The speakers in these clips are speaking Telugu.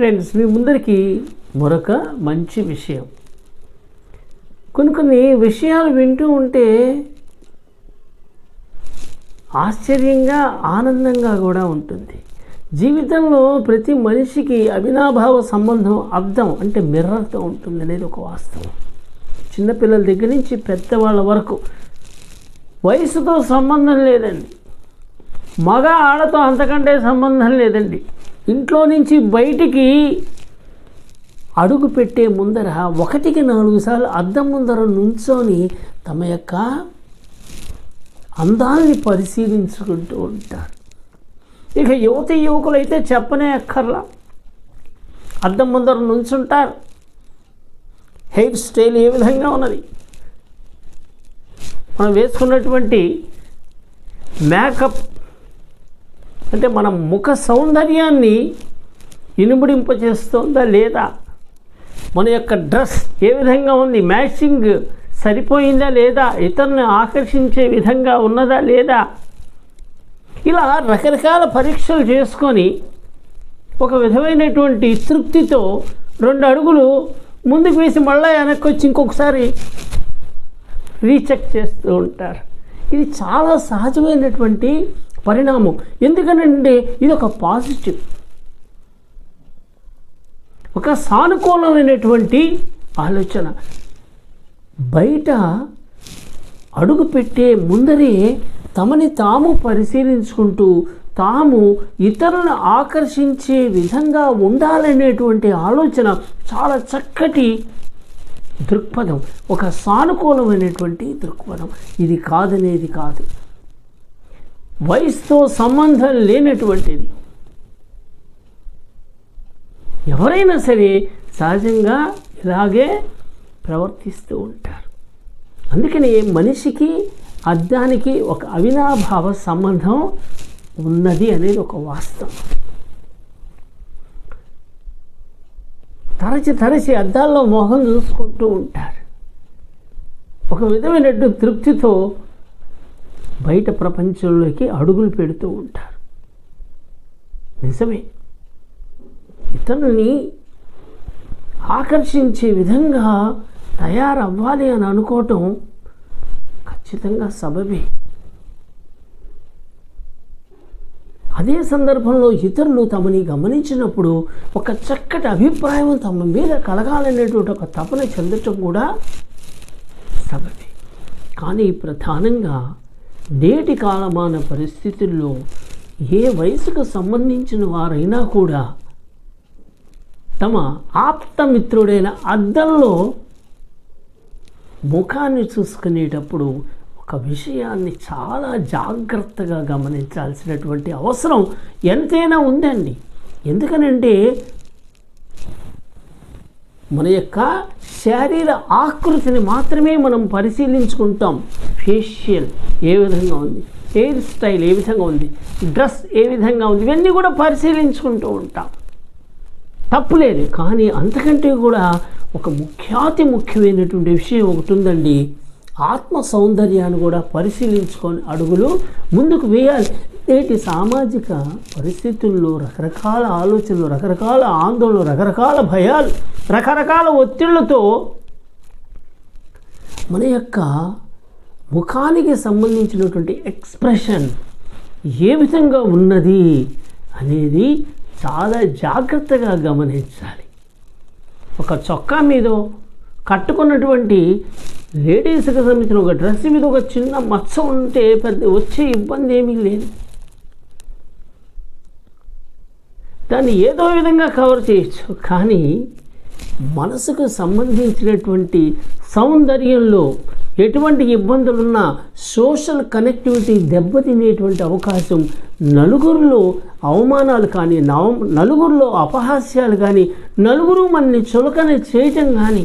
ఫ్రెండ్స్ మీ ముందరికి మరొక మంచి విషయం. కొన్ని కొన్ని విషయాలు వింటూ ఉంటే ఆశ్చర్యంగా ఆనందంగా కూడా ఉంటుంది. జీవితంలో ప్రతి మనిషికి అవినాభావ సంబంధం అర్థం అంటే మిర్రర్తో ఉంటుంది అనేది ఒక వాస్తవం. చిన్నపిల్లల దగ్గర నుంచి పెద్దవాళ్ళ వరకు వయసుతో సంబంధం లేదండి. మగ ఆడతో అంతకంటే సంబంధం లేదండి. ఇంట్లో నుంచి బయటికి అడుగు పెట్టే ముందర ఒకటికి నాలుగు సార్లు అద్దం ముందర నుంచొని తమ యొక్క అందాల్ని పరిశీలించుకుంటూ ఉంటారు. ఇక యువతి యువకులైతే చెప్పనే అక్కర్లా. అద్దం ముందర నుంచుంటారు. హెయిర్ స్టైల్ ఏ విధంగా ఉన్నది? మనం వేసుకున్నటువంటి మేకప్ అంటే మన ముఖ సౌందర్యాన్ని ఇనుముడింపచేస్తుందా లేదా? మన యొక్క డ్రెస్ ఏ విధంగా ఉంది? మ్యాచింగ్ సరిపోయిందా లేదా? ఇతరులను ఆకర్షించే విధంగా ఉన్నదా లేదా? ఇలా రకరకాల పరీక్షలు చేసుకొని ఒక విధమైనటువంటి తృప్తితో రెండు అడుగులు ముందుకు వేసి మళ్ళీ వెనక్కి వచ్చి ఇంకొకసారి రీచెక్ చేస్తూ ఉంటారు. ఇది చాలా సహజమైనటువంటి పరిణామం. ఎందుకనంటే ఇది ఒక పాజిటివ్. ఒక సానుకూలమైనటువంటి ఆలోచన. బయట అడుగు పెట్టే ముందరే తమని తాము పరిశీలించుకుంటూ తాము ఇతరులను ఆకర్షించే విధంగా ఉండాలనేటువంటి ఆలోచన చాలా చక్కటి దృక్పథం. ఒక సానుకూలమైనటువంటి దృక్పథం. ఇది కాదనేది కాదు. వయసుతో సంబంధం లేనటువంటిది. ఎవరైనా సరే సహజంగా ఇలాగే ప్రవర్తిస్తూ ఉంటారు. అందుకని మనిషికి అద్దానికి ఒక అవినాభావ సంబంధం ఉన్నది అనేది ఒక వాస్తవం. తరచి తరచి అద్దాల్లో మోహం చూసుకుంటూ ఉంటారు. ఒక విధమైనట్టు తృప్తితో బయట ప్రపంచంలోకి అడుగులు పెడుతూ ఉంటారు. నిజమే. ఇతరుని ఆకర్షించే విధంగా తయారవ్వాలి అని అనుకోవటం ఖచ్చితంగా సబబే. అదే సందర్భంలో ఇతరులు తమని గమనించినప్పుడు ఒక చక్కటి అభిప్రాయం తమ మీద కలగాలనేటువంటి ఒక తపన చెందటం కూడా సబబే. కానీ ప్రధానంగా నేటి కాలమాన పరిస్థితుల్లో ఏ వయసుకు సంబంధించిన వారైనా కూడా తమ ఆప్తమిత్రుడైన అద్దంలో ముఖాన్ని చూసుకునేటప్పుడు ఒక విషయాన్ని చాలా జాగ్రత్తగా గమనించాల్సినటువంటి అవసరం ఎంతైనా ఉందండి. ఎందుకనంటే మన యొక్క శరీర ఆకృతిని మాత్రమే మనం పరిశీలించుకుంటాం. ఫేషియల్ ఏ విధంగా ఉంది? హెయిర్ స్టైల్ ఏ విధంగా ఉంది? డ్రెస్ ఏ విధంగా ఉంది? ఇవన్నీ కూడా పరిశీలించుకుంటూ ఉంటాం. తప్పులేదు కానీ అంతకంటే కూడా ఒక ముఖ్యాతి ముఖ్యమైనటువంటి విషయం ఒకటి ఉందండి. ఆత్మ సౌందర్యాన్ని కూడా పరిశీలించుకొని అడుగులు ముందుకు వేయాలి. నేటి సామాజిక పరిస్థితుల్లో రకరకాల ఆలోచనలు రకరకాల ఆందోళనలు రకరకాల భయాలు రకరకాల ఒత్తిళ్ళతో మన యొక్క ముఖానికి సంబంధించినటువంటి ఎక్స్ప్రెషన్ ఏ విధంగా ఉన్నది అనేది చాలా జాగ్రత్తగా గమనించాలి. ఒక చొక్కా మీద కట్టుకున్నటువంటి లేడీస్కి సంబంధించిన ఒక డ్రెస్ మీద ఒక చిన్న మచ్చ ఉంటే పెద్ద వచ్చే ఇబ్బంది ఏమీ లేదు. దాన్ని ఏదో విధంగా కవర్ చేయొచ్చు. కానీ మనసుకు సంబంధించినటువంటి సౌందర్యంలో ఎటువంటి ఇబ్బందులున్నా సోషల్ కనెక్టివిటీ దెబ్బతినేటువంటి అవకాశం నలుగురిలో అవమానాలు కానీ నవ నలుగురిలో అపహాస్యాలు కానీ నలుగురు మనని చులకన చేయటం కానీ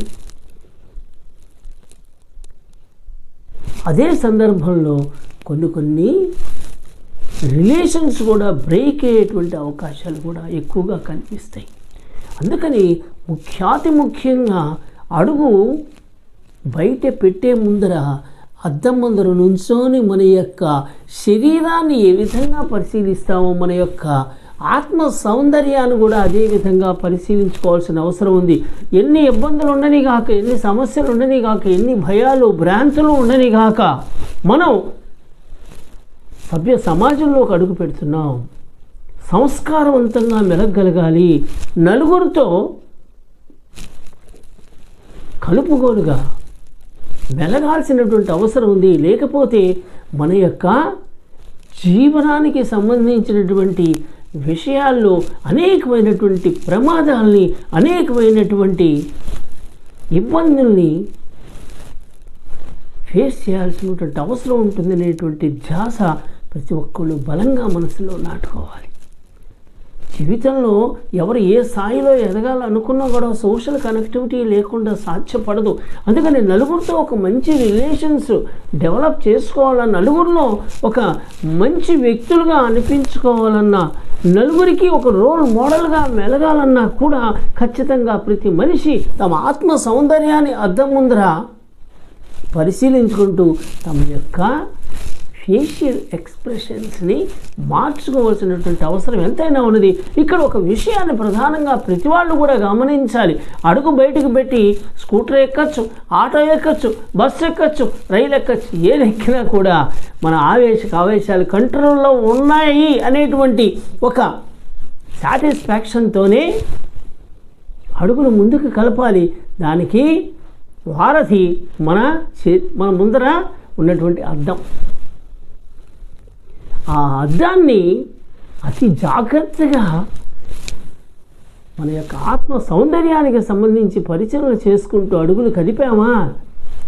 అదే సందర్భంలో కొన్ని కొన్ని రిలేషన్స్ కూడా బ్రేక్ అయ్యేటువంటి అవకాశాలు కూడా ఎక్కువగా కనిపిస్తాయి. అందుకని ముఖ్యాతి ముఖ్యంగా అడుగు బయట పెట్టే ముందర అద్దం ముందర నుంచోని మన యొక్క శరీరాన్ని ఏ విధంగా పరిశీలిస్తామో మన యొక్క ఆత్మ సౌందర్యాన్ని కూడా అదే విధంగా పరిశీలించుకోవాల్సిన అవసరం ఉంది. ఎన్ని ఇబ్బందులు ఉండని కాక ఎన్ని సమస్యలు ఉండని కాక ఎన్ని భయాలు భ్రాంతులు ఉండని కాక మనం సభ్య సమాజంలోకి అడుగు పెడుతున్నాం. సంస్కారవంతంగా మెలగలగాలి నలుగురితో కలుపుగోలుగా మెలగాల్సినటువంటి అవసరం ఉంది. లేకపోతే మన యొక్క జీవనానికి సంబంధించినటువంటి విషయాల్లో అనేకమైనటువంటి ప్రమాదాల్ని అనేకమైనటువంటి ఇబ్బందుల్ని ఫేస్ చేయాల్సినటువంటి అవసరం ఉంటుందనేటువంటి ధ్యాస ప్రతి ఒక్కళ్ళు బలంగా మనసులో నాటుకోవాలి. జీవితంలో ఎవరు ఏ స్థాయిలో ఎదగాలనుకున్నా కూడా సోషల్ కనెక్టివిటీ లేకుండా సాధ్యపడదు. అందుకని నలుగురితో ఒక మంచి రిలేషన్స్ డెవలప్ చేసుకోవాలన్న నలుగురిలో ఒక మంచి వ్యక్తులుగా అనిపించుకోవాలన్నా నలుగురికి ఒక రోల్ మోడల్గా మెలగాలన్నా కూడా ఖచ్చితంగా ప్రతి మనిషి తమ ఆత్మ సౌందర్యాన్ని అద్దం ముందర పరిశీలించుకుంటూ తమ యొక్క ఫేషియల్ ఎక్స్ప్రెషన్స్ని మార్చుకోవాల్సినటువంటి అవసరం ఎంతైనా ఉన్నది. ఇక్కడ ఒక విషయాన్ని ప్రధానంగా ప్రతి వాళ్ళు కూడా గమనించాలి. అడుగు బయటకు పెట్టి స్కూటర్ ఎక్కచ్చు ఆటో ఎక్కచ్చు బస్సు ఎక్కచ్చు రైలు ఎక్కచ్చు ఏది ఎక్కినా కూడా మన ఆవేశ ఆవేశాలు కంట్రోల్లో ఉన్నాయి అనేటువంటి ఒక సాటిస్ఫాక్షన్తోనే అడుగులు ముందుకు కలపాలి. దానికి వారధి మన చే మన ముందర ఉన్నటువంటి అర్థం. ఆ అద్దాన్ని అతి జాగ్రత్తగా మన యొక్క ఆత్మ సౌందర్యానికి సంబంధించి పరిచయం చేసుకుంటూ అడుగులు కదిపామా?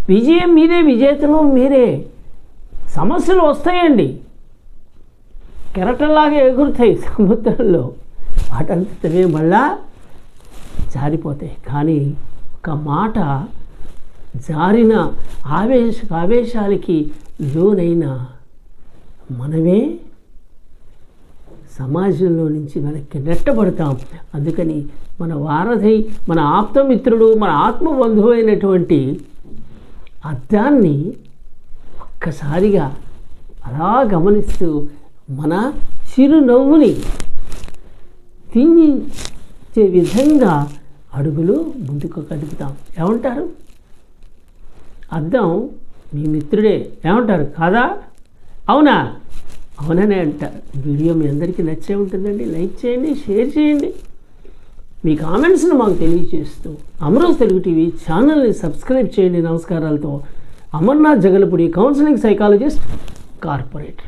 విజయం మీదే విజేతలు మీరే. సమస్యలు వస్తాయండి. కెరటలాగా ఎగురుతాయి సముద్రంలో. వాటంతటవే మళ్ళా జారిపోతాయి. కానీ ఒక మాట జారిన ఆవేశ ఆవేశాలకి లోనైన మనమే సమాజంలో నుంచి వెనక్కి నెట్టబడతాం. అందుకని మన వారధి మన ఆప్తమిత్రుడు మన ఆత్మబంధువు అయినటువంటి అర్థాన్ని ఒక్కసారిగా అలా గమనిస్తూ మన చిరునవ్వుని తించే విధంగా అడుగులు ముందుకు కదుపుతాం. ఏమంటారు? అర్థం మీ మిత్రుడే. ఏమంటారు? కాదా? అవునా? అవుననే అంటారు వీడియో మీ అందరికీ నచ్చే ఉంటుందండి. లైక్ చేయండి షేర్ చేయండి. మీ కామెంట్స్ను మాకు తెలియజేస్తూ అమరోజ్ తెలుగు టీవీ ఛానల్ని సబ్స్క్రైబ్ చేయండి నమస్కారాలతో. Amarnath Jagalapudi counselling psychologist corporate